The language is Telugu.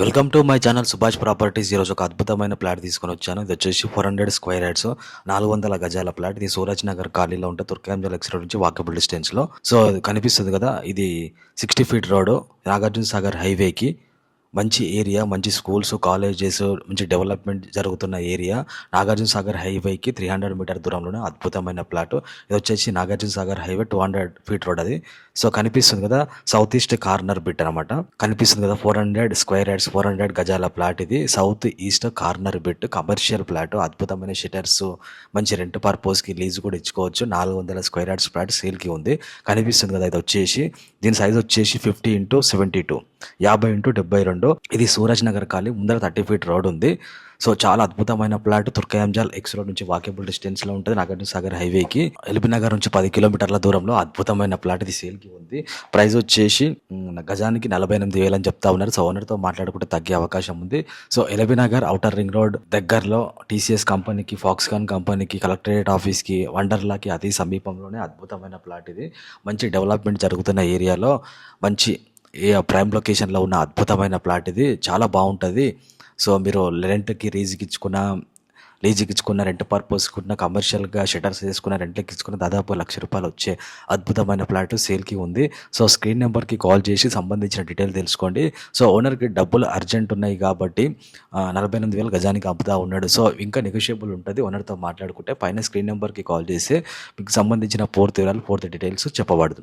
Welcome to my channel Subhash properties ఈరోజు ఒక అద్భుతమైన ప్లాట్ తీసుకొని వచ్చాను. ఇది వచ్చేసి ఫోర్ హండ్రెడ్ స్క్వేర్ యార్డ్స్ నాలుగు వందల గజాల ప్లాట్. ఇది సూరజ్ నగర్ ఖాళీలో ఉంటే తుర్కాంజల్ ఎక్స్ రోడ్ నుంచి వాకబుల్ డిస్టెన్స్లో సో కనిపిస్తుంది కదా ఇది sixty feet road Nagarjuna Sagar హైవేకి మంచి ఏరియా మంచి స్కూల్స్ కాలేజెస్ మంచి డెవలప్మెంట్ జరుగుతున్న ఏరియా నాగార్జున సాగర్ హైవేకి త్రీ హండ్రెడ్ మీటర్ దూరంలోనే అద్భుతమైన ప్లాట్. ఇది వచ్చేసి Nagarjuna Sagar highway two hundred feet road అది. సో కనిపిస్తుంది కదా సౌత్ ఈస్ట్ కార్నర్ బిట్ అనమాట కనిపిస్తుంది కదా four hundred square yards four hundred గజాల ప్లాట్ ఇది. South east corner bit commercial plot. అద్భుతమైన షిటర్స్ మంచి రెంట్ పర్పస్కి లీజ్ కూడా ఇచ్చుకోవచ్చు. నాలుగు వందల స్క్వేర్ యార్డ్స్ ప్లాట్ సేల్కి ఉంది. కనిపిస్తుంది కదా ఇది వచ్చేసి దీని సైజ్ వచ్చేసి ఫిఫ్టీ ఇంటూ సెవెంటీ టూ యాభై ఇంటూ డెబ్బై రెండు ఇది సూరజ్ నగర్ ఖాళీ ముందర థర్టీ ఫీట్ రోడ్ ఉంది. సో చాలా అద్భుతమైన ప్లాట్. తుర్కయాంజాల్ ఎక్స్ రోడ్ నుంచి వాకేబుల్ డిస్టెన్స్లో ఉంటుంది నాగార్జున సాగర్ హైవేకి. ఎల్బీ నగర్ నుంచి పది కిలోమీటర్ల దూరంలో అద్భుతమైన ప్లాట్ ఇది సేల్కి ఉంది. ప్రైస్ వచ్చేసి గజానికి నలభై ఎనిమిది వేలు అని చెప్తా ఉన్నారు. సో ఓనర్తో మాట్లాడుకుంటే తగ్గే అవకాశం ఉంది. So LB Nagar outer ring road దగ్గరలో టీసీఎస్ కంపెనీకి ఫాక్స్కాన్ కంపెనీకి కలెక్టరేట్ ఆఫీస్కి వండర్లాకి అతి సమీపంలోనే అద్భుతమైన ప్లాట్ ఇది. మంచి డెవలప్మెంట్ జరుగుతున్న ఏరియాలో మంచి ప్రైమ్ లొకేషన్లో ఉన్న అద్భుతమైన ప్లాట్ ఇది. చాలా బాగుంటుంది. సో మీరు రెంట్కి రీజ్కి ఇచ్చుకున్న లీజుకి ఇచ్చుకున్న రెంట్ పర్పస్కున్న కమర్షియల్గా షటర్స్ వేసుకున్న రెంట్లకి ఇచ్చుకున్న దాదాపు లక్ష రూపాయలు వచ్చే అద్భుతమైన ప్లాట్ సేల్కి ఉంది. సో స్క్రీన్ నెంబర్కి కాల్ చేసి సంబంధించిన డీటెయిల్ తెలుసుకోండి. సో ఓనర్కి డబ్బులు అర్జెంట్ ఉన్నాయి కాబట్టి నలభై ఎనిమిది వేలు గజానికి అమ్ముతా ఉన్నాడు. సో ఇంకా నెగోషియబుల్ ఉంటుంది ఓనర్తో మాట్లాడుకుంటే పైన స్క్రీన్ నెంబర్కి కాల్ చేసి మీకు సంబంధించిన పూర్తి వివరాలు పూర్తి డీటెయిల్స్ చెప్పబడుతుంది.